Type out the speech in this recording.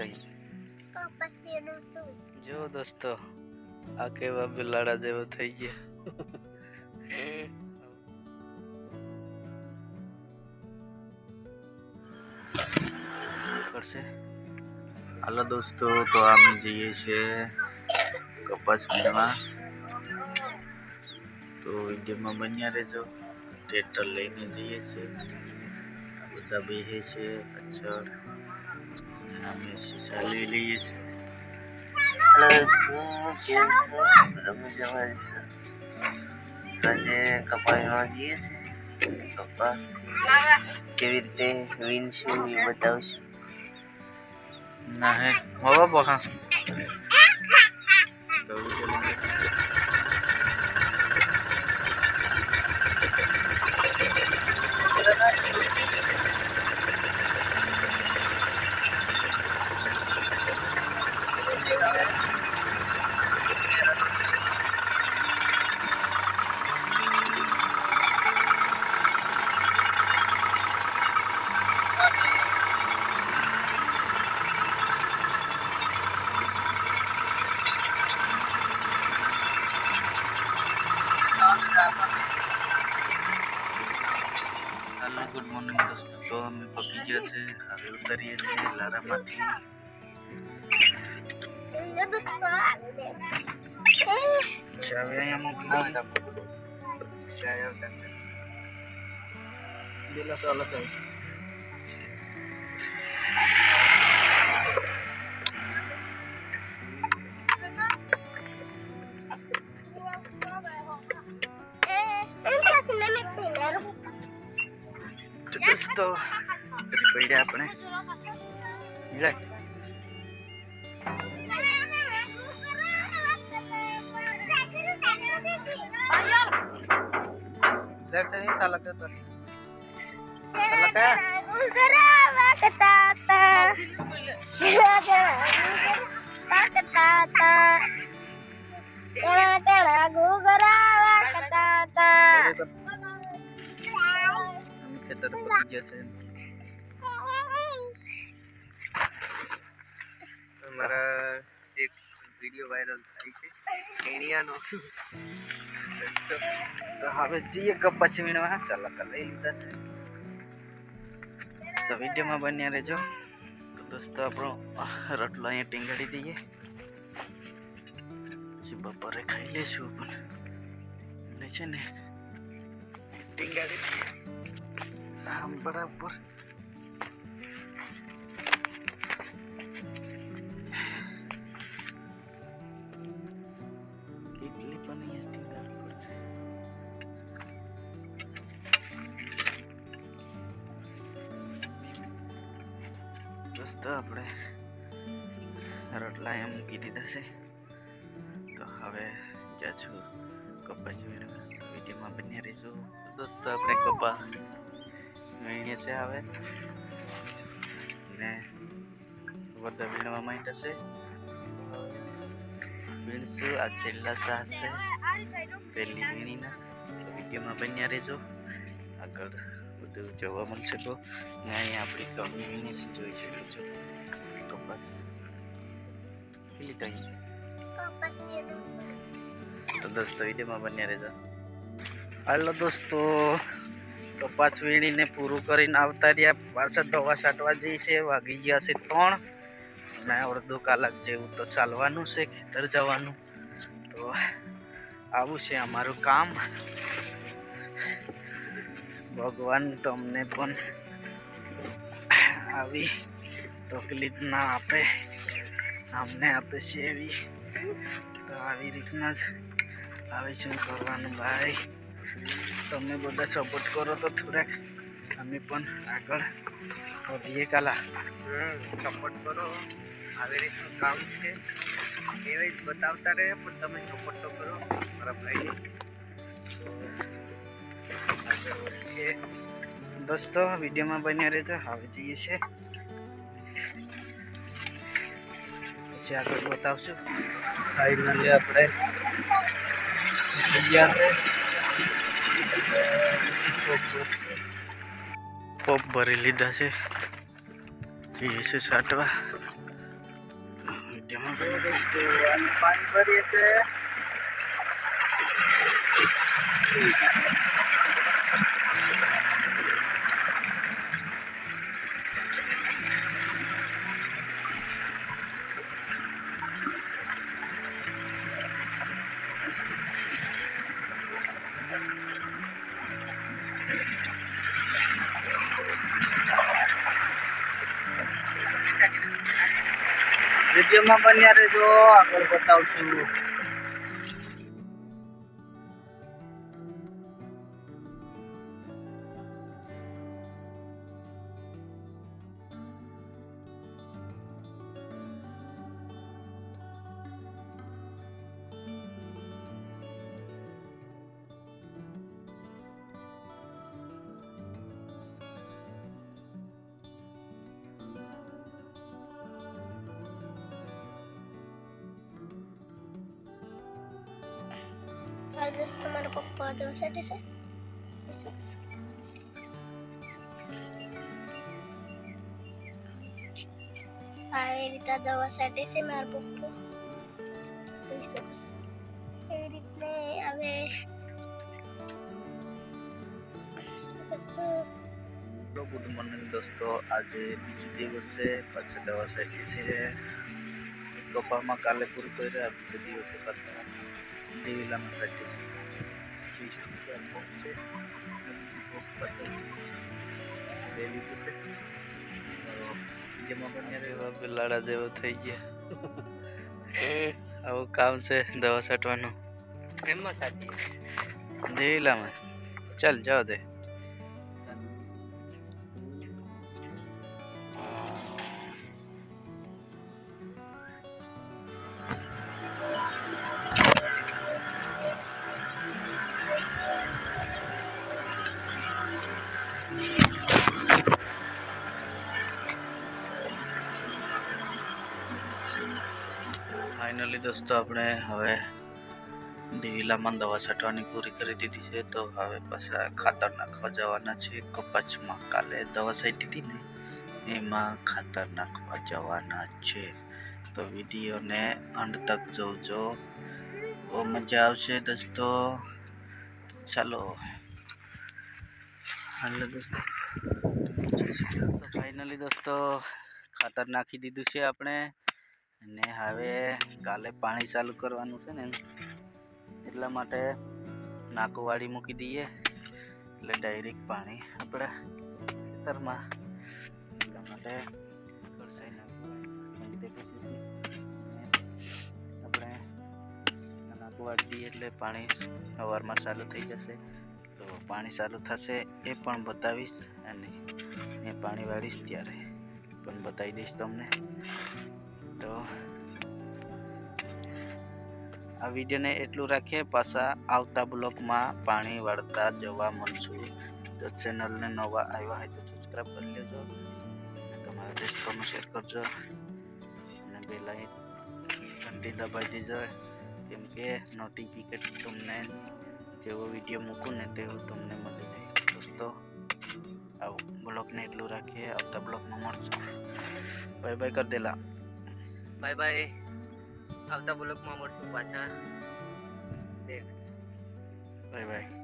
છું જો દોસ્તો આ કેવા બિલાડા જેવો થઈ ગયા. કરશે? હાલો દોસ્તો તો અમે જઈએ છીએ કપાસ વીણવા તો વિડીયોમાં બન્યા રહેજો. ટ્રેક્ટર લઈને જઈએ છીએ બધા બેસે છે પાછળ ચાલી લઈએ છીએ રમે છે આજે કેવી રીતે વીણશું એ બતાવશું ના, હે, હવે બહા ગુડ મોર્નિંગ દોસ્તો તો અમે પકી ગયા છે હવે ઉતરીએ છીએ લારામાંથી ચાવી અહીંયા મૂકી ચાલો સાહેબ તો દોસ્તો ફરી પડ્યા આપણે લે લેફ્ટ નહીં ચાલક તો ગુગરાવા ખેતર પકી જશે. અમારા એક વીડિયો વાયરલ થાય છે. કેણિયાનો તો હવે જઈએ કપાસ વીણવા. ચાલો લઈ લીધા છે. તો વિડીયોમાં બન્યા રહેજો. તો દોસ્તો આપણો રોટલો અહીંયા ટીંગાડી દઈએ. પછી બપોરે ખાઈ લેશું પણ. છે ને ટીંગાડી દઈએ. આમ બરાબર કેટલી પણ અહીંયા ટીંગાડવી પડશે દોસ્તો આપણે રોટલા એમ મૂકી દીધા છે તો હવે જ્યાં છું કપા જોઈને વિડીયોમાં બન્યા રહીશું દોસ્તો આપણે કપા વીણીએ છે હવે. ને બધા વીણવા માંડ્યા છે વીણશું આ છેલ્લા સાસ છે. પહેલી વીણીના. વિડીયોમાં બન્યા રહેજો. આગળ બધું જોવા મળશે તો. ને અહીંયા આપણી કમ્યુનિટી જોઈ શકો છો. કપાસ. પેલી કપાસ તો દોસ્તો, વિડીયોમાં બન્યા રહેજો. હાલો દોસ્તો. કપાસ વીણીને પૂરું કરીને આવતા રહ્યા. પાછા દવા છાંટવા જઈ છે, વાગી ગયા છે ત્રણ. અને અડધો કલાક જેવું તો ચાલવાનું છે, ખેતર જવાનું. તો આવું છે અમારું કામ. ભગવાન તમને પણ આવી તકલીફ ના આપે, અમને આપે છે એવી. તો આવી રીતના જ આવે શું કરવાનું, ભાઈ. તમે બધા સપોર્ટ કરો તો થોડાક અમે પણ આગળ વધીએ કાલા. સપોર્ટ કરો. આવી રીતનું કામ છે. એવી જ બતાવતા રહે પણ તમે સપોર્ટ તો કરો. મારા ભાઈ. છે. દોસ્તો વિડીયોમાં બન્યા રહેજો. હવે જઈએ છે. પછી આગળ બતાવશું. ફાઇનલી આપણે તૈયાર છે. પોપ ભરી લીધા છે. જઈએ છે સાટવા પાણી ભરીએ છે વિડીયોમાં બન્યા રહેજો. આગળ બતાવશું. આ તમારા મારા પપ્પા સાથે છે આવી રીતે દવા સાટે છે મારા પપ્પા જોઈ એવી રીતે હવે હેલો ગુડ મોર્નિંગ દોસ્તો આજે બીજો દિવસ છે પાછા દવા સાચી છે કપામાં કાલે પૂરું કર્યું બીજો દિવસે પાછા આ box છે આ બીજી box પાછળ લઈ લીધું છે તો જેમાં બન્યા રહેવા બિલાડા જેવો થઈ ગયા આવું કામ છે દવા છાંટવાનું એમાં સાચી દેવીલામાં ચાલ જાઓ દે ફાઇનલી દોસ્તો, આપણે હવે દિવિલામાં દવા છાંટવાની પૂરી કરી દીધી છે. તો હવે પાછા ખાતર નાખવા જવાના છે. કપાસમાં કાલે દવા છાંટી હતી ને, એમાં ખાતર નાખવા જવાના છે. તો વિડીયોને અંત તક જોજો. બહુ મજા આવશે દોસ્તો. ચાલો. હાલો દોસ્તો. ફાઇનલી દોસ્તો, ખાતર નાખી દીધું છે આપણે. અને હવે કાલે પાણી ચાલુ કરવાનું છે ને, એટલા માટે નાકો વાળી મૂકી દઈએ. એટલે ડાયરેક્ટ પાણી આપણા ખેતરમાં. એટલા માટે કળસાઈ નાખવું આપણે નાકો વાળી દઈએ એટલે પાણી સવારમાં ચાલુ થઈ જશે. તો પાણી ચાલુ થશે એ પણ બતાવીશ અને એ પાણી વાળીશ ત્યારે. પણ બતાવી દઈશ તમને. તો આ વિડીયોને એટલું રાખીએ, પાછા આવતા બ્લોકમાં પાણી વાળતા જવા મળશું. તો ચેનલને નવા આવ્યા હોય તો સબસ્ક્રાઈબ કરી લેજો. તમારા દોસ્તોને શેર કરજો. અને બે લાઈન ઘંટી દબાવી દેજો. કેમ કે નોટિફિકેટ તમને જેવો વીડિયો મૂકું ને તેવું તમને મળી જાય દોસ્તો આ બ્લોગને એટલું રાખીએ. આવતા બ્લોગમાં મળશું. બાય બાય કરી દેલા. બાય બાય આવતા બ્લોગમાં મળશું પાછા. Bye bye